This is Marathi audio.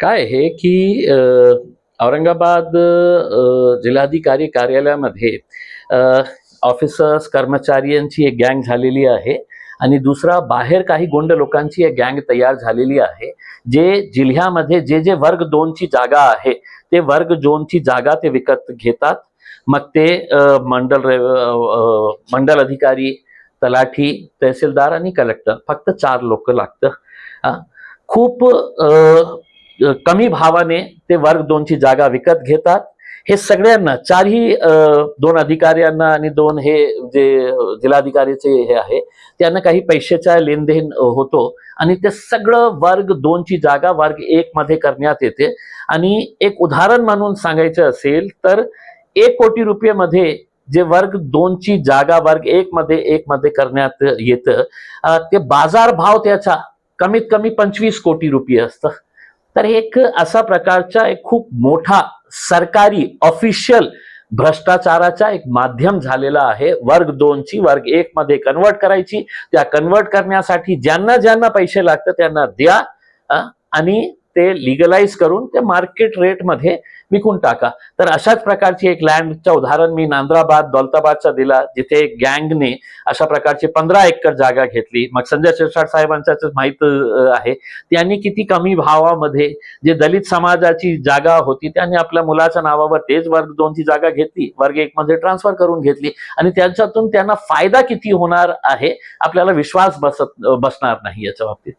काय आहे की औरंगाबाद जिल्हाधिकारी कार्यालयामध्ये ऑफिसर्स कर्मचाऱ्यांची एक गँग झालेली आहे आणि दुसरा बाहेर काही गुंड लोकांची एक गँग तयार झालेली आहे जे जिल्ह्यामध्ये जे जे वर्ग दोनची जागा आहे ते वर्ग दोनची जागा ते विकत घेतात. मग ते मंडल रे- मंडल अधिकारी तलाठी तहसीलदार आणि कलेक्टर फक्त चार लोक लागतं. खूप कमी भावाने ते वर्ग दोनची जागा विकत घेतात. हे सगळ्यांना चारही दोन अधिकाऱ्यांना आणि दोन हे जे जिल्हाधिकारीचे हे आहे त्यांना काही पैशाचा लेनदेन होतो आणि ते सगळं वर्ग दोनची जागा वर्ग एक मध्ये करण्यात येते. आणि एक उदाहरण म्हणून सांगायचं असेल तर एक कोटी रुपये मध्ये जे वर्ग दोनची जागा वर्ग एक मध्ये एक मध्ये करण्यात येतं ते बाजार भाव त्याचा कमीत कमी पंचवीस कोटी रुपये असतं. तर एक असा प्रकारचा एक खूप मोठा सरकारी ऑफिशियल भ्रष्टाचाराचा एक माध्यम झालेला आहे. वर्ग दोनची वर्ग एक मध्ये कन्वर्ट करायची. त्या कन्वर्ट करण्यासाठी ज्यांना ज्यांना पैसे लागतात त्यांना द्या आणि ते लिगलाइज करून ते मार्केट रेटमध्ये विकून टाका. तर अशाच प्रकारची एक लँडचं उदाहरण मी नांद्राबाद दौलताबादचा दिला जिथे गँगने अशा प्रकारची पंधरा एकर जागा घेतली. मग संजय शिरसाट साहेबांचं माहीत आहे. त्यांनी किती कमी भावामध्ये जे दलित समाजाची जागा होती त्यांनी आपल्या मुलाच्या नावावर तेच वर्ग दोनची जागा घेतली वर्ग एक मध्ये ट्रान्सफर करून घेतली. आणि त्याच्यातून त्यांना फायदा किती होणार आहे आपल्याला विश्वास बसत बसणार नाही याच्या बाबतीत.